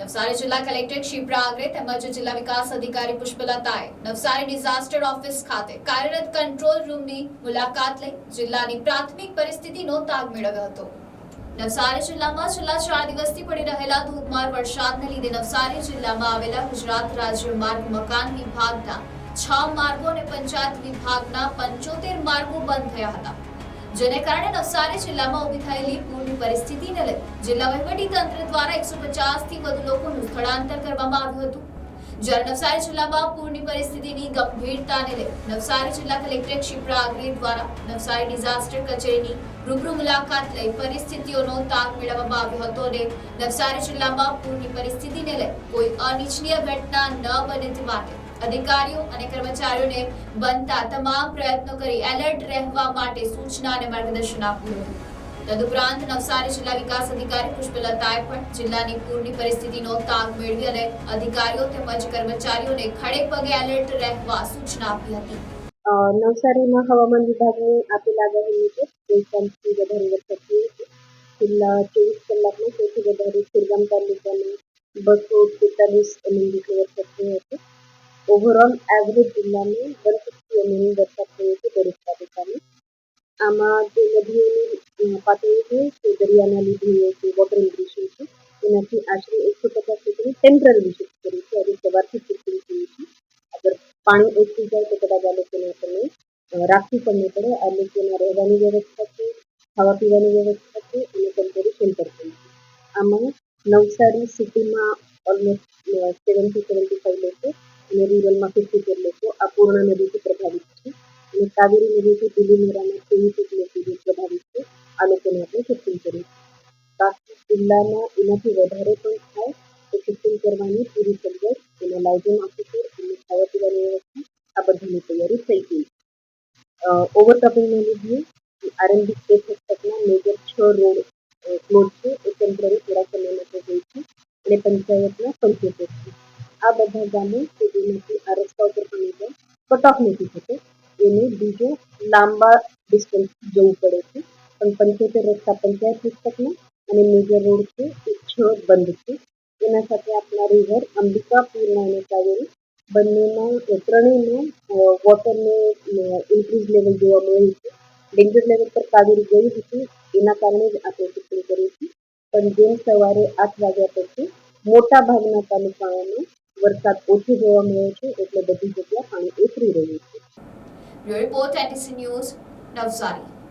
નવસારી જિલ્લા કલેક્ટર ક્ષિપ્રા આગરે તેમજ જિલ્લા વિકાસ અધિકારી પુષ્પલતાએ નવસારી ડિઝાસ્ટર ઓફિસ ખાતે કાર્યરત કંટ્રોલ રૂમની મુલાકાત લઈ જિલ્લાની પ્રાથમિક પરિસ્થિતિનો તાગ મેળવ્યો હતો. નવસારી જિલ્લામાં છેલ્લા ચાર દિવસથી પડી રહેલા ધોધમાર વરસાદને લીધે નવસારી જિલ્લામાં આવેલા ગુજરાત રાજ્ય માર્ગ મકાન વિભાગના છ માર્ગો અને પંચાયત વિભાગના પંચોતેર માર્ગો બંધ થયા હતા. જેને કારણે નવસારી જિલ્લામાં ઊભી થયેલી પૂરની પરિસ્થિતિને લઈ જિલ્લા વહીવટીતંત્ર દ્વારા એકસો થી વધુ લોકોનું સ્થળાંતર કરવામાં આવ્યું હતું. જ્યારે નવસારી જિલ્લામાં પૂરની પરિસ્થિતિની ગંભીરતાને લઈ નવસારી જિલ્લા કલેક્ટર ક્ષિપ્રા આગરે દ્વારા નવસારી ડિઝાસ્ટર કચેરીની રૂબરૂ મુલાકાત લઈ પરિસ્થિતિઓનો તાગ મેળવવામાં આવ્યો હતો અને નવસારી જિલ્લામાં પૂરની પરિસ્થિતિને લઈ કોઈ અનિચ્છનીય ઘટના ન બને તે માટે અધિકારીઓ અને કર્મચારીઓને બનતા તમામ પ્રયત્નો કરી એલર્ટ રહેવા માટે સૂચના અને માર્ગદર્શન આપ્યું હતું. તદુપરાંત નવસારી જિલ્લા વિકાસ અધિકારી પુષ્પલતાએ પણ જિલ્લાની પૂરની પરિસ્થિતિનો તાગ મેળવી અને અધિકારીઓ તેમજ કર્મચારીઓને ખડે પગે એલર્ટ રહેવા સૂચના આપી હતી. નવસારીમાં હવામાન વિભાગની આપેલ વધારે વરસાદ થયો છે છેલ્લા ચોવીસ કલાકમાં સૌથી વધારે ખીરગામ તાલુકામાં બસો તેતાલીસ એમએમ જેટલો વરસાદ થયો હતો. ઓવરઓલ એવરેજ જિલ્લામાં વન સિક્સટી એમએમ વરસાદ થયો છે દરેક તાલુકામાં આમાં જે નદીઓની પાતળી છે તે દરિયાના લીધે જે વોટર ઇન્ક્રીશન છે એનાથી આશરે એકસો પચાસ જેટલી ટેમ્પરરી વિશેષ કરી છે આજે સવારથી પૂરતી થયું છે અગર પાણી ઓછું જાય તો કદાચ આ લોકોને અ, રાખવું પણ નહીં પડે આ લોકોના રહેવાની વ્યવસ્થા છે ખાવા પીવાની વ્યવસ્થા છે અને ટેમ્પરરી શેલ્ટર પણ છે આમાં નવસારી સિટીમાં ઓલમોસ્ટ સેવન્ટી સેવન્ટી અને રૂરલમાં ફિફ્ટી લોકો આ પૂર્ણ નદીથી પ્રભાવિત છે અને કાવેરી નદીથી દિલ્હીમેરામાં ત્રેવીસ લોકો પ્રભાવિત છે આ લોકોને આપણે શિફ્ટિંગ કરીએ બાકી જિલ્લામાં એનાથી વધારે પણ થાય તો શિફ્ટિંગ કરવાની પૂરી સમજણ એના લાઇઝન ઓફિસર અને ખાવા પીવાની વ્યવસ્થા આ બધાની તૈયારી થઈ ગઈ છે ઓવરટોપિંગના લીધે આરએમબી સ્ટેટ હસ્તકના મેજર છ રોડ ક્લોઝ છે એ ટેમ્પરરી થોડા સમય માટે હોય છે અને પંચાયતના પંચોતેર છે આ બધા ગામો કે આ રસ્તા ઉપર પણ ઓફ નથી થતો એને બીજો લાંબા ડિસ્ટન્સ જવું પડે છે. પણ પંચોતેર રસ્તા પંચાયત હસ્તકના અને મેજર રોડ છે એ છ બંધ છે. એના સાથે આપણા રિવર અંબિકાપુરના અને કાવેરી બંનેના ત્રણેયમાં વોટરનું ઇન્ક્રીઝ લેવલ જોવા મળ્યું છે. ડેન્જર લેવલ પર કાવેરી ગઈ હતી. એના કારણે જ આપણે ટિપ્પણી કરી છે. પણ જેમ સવારે આઠ વાગ્યા પછી મોટા ભાગના તાલુકાઓમાં વરસાદ ઓછો જોવા મળ્યો છે, એટલે બધી જગ્યા પાણી ઉતરી રહ્યું છે. Report ATC news, Navsari.